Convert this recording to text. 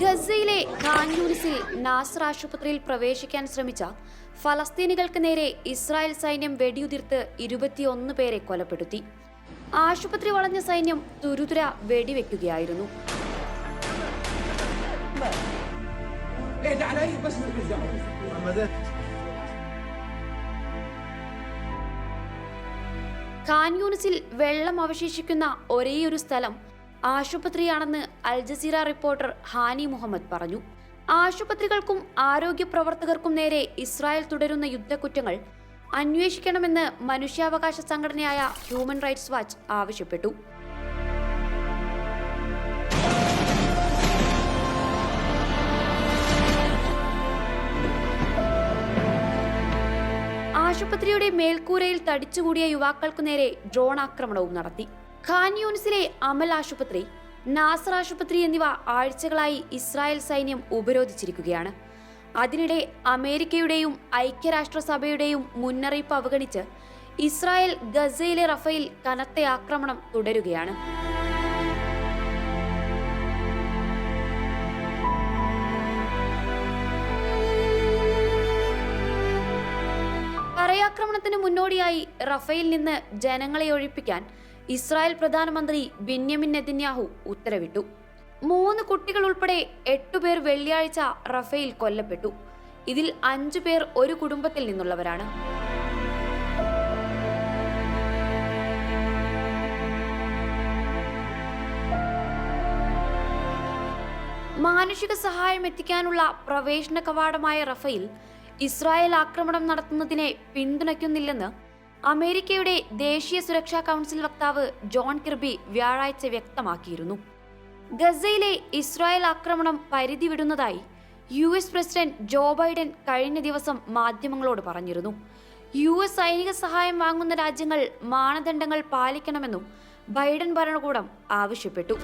ഗസയിലെ ഖാൻ യൂണിസിൽ നാസർ ആശുപത്രിയിൽ പ്രവേശിക്കാൻ ശ്രമിച്ച ഫലസ്തീനികൾക്ക് നേരെ ഇസ്രായേൽ സൈന്യം വെടിയുതിർത്ത് ഇരുപത്തിയൊന്ന് പേരെ കൊലപ്പെടുത്തി. ആശുപത്രി വളഞ്ഞ സൈന്യം തുരുതുര വെടിവെക്കുകയായിരുന്നു. ഖാൻ യൂണിസിൽ വെള്ളം അവശേഷിക്കുന്ന ഒരേയൊരു സ്ഥലം ആശുപത്രിയാണെന്ന് Al Jazeera reporter Hani Muhammad പറഞ്ഞു. ആശുപത്രികൾക്കും ആരോഗ്യ പ്രവർത്തകർക്കും നേരെ ഇസ്രായേൽ തുടരുന്ന യുദ്ധക്കുറ്റങ്ങൾ അന്വേഷിക്കണമെന്ന് മനുഷ്യാവകാശ സംഘടനയായ ഹ്യൂമൻ റൈറ്റ്സ് വാച്ച് ആവശ്യപ്പെട്ടു. ആശുപത്രിയുടെ മേൽക്കൂരയിൽ തടിച്ചുകൂടിയ യുവാക്കൾക്കു നേരെ ഡ്രോൺ ആക്രമണവും നടത്തി. ഖാൻ യൂണിസിലെ അമൽ ആശുപത്രി നാസർ ആശുപത്രി എന്നിവ ആഴ്ചകളായി ഇസ്രായേൽ സൈന്യം ഉപരോധിച്ചിരിക്കുകയാണ്. അതിനിടെ അമേരിക്കയുടെയും ഐക്യരാഷ്ട്രസഭയുടെയും മുന്നറിയിപ്പ് അവഗണിച്ച് ഇസ്രായേൽ ഗസയിലെ റഫയിൽ കനത്ത ആക്രമണം തുടരുകയാണ്. കരയാക്രമണത്തിന് മുന്നോടിയായി റഫേൽ നിന്ന് ജനങ്ങളെ ഒഴിപ്പിക്കാൻ ഇസ്രായേൽ പ്രധാനമന്ത്രി ബിന്യമിൻ നെതിന്യാഹു ഉത്തരവിട്ടു. മൂന്ന് കുട്ടികൾ ഉൾപ്പെടെ എട്ടുപേർ വെള്ളിയാഴ്ച റഫേൽ കൊല്ലപ്പെട്ടു. ഇതിൽ അഞ്ചു പേർ ഒരു കുടുംബത്തിൽ നിന്നുള്ളവരാണ്. മാനുഷിക സഹായം എത്തിക്കാനുള്ള പ്രവേശന കവാടമായ റഫയിൽ ഇസ്രായേൽ ആക്രമണം നടത്തുന്നതിനെ പിന്തുണയ്ക്കുന്നില്ലെന്ന് അമേരിക്കയുടെ ദേശീയ സുരക്ഷാ കൗൺസിൽ വക്താവ് ജോൺ കിർബി വ്യാഴാഴ്ച വ്യക്തമാക്കിയിരുന്നു. ഗസയിലെ ഇസ്രായേൽ ആക്രമണം പരിധി വിടുന്നതായി U S president Joe Biden കഴിഞ്ഞ ദിവസം മാധ്യമങ്ങളോട് പറഞ്ഞിരുന്നു. യു എസ് സൈനിക സഹായം വാങ്ങുന്ന രാജ്യങ്ങൾ മാനദണ്ഡങ്ങൾ പാലിക്കണമെന്നും ബൈഡൻ ഭരണകൂടം ആവശ്യപ്പെട്ടു.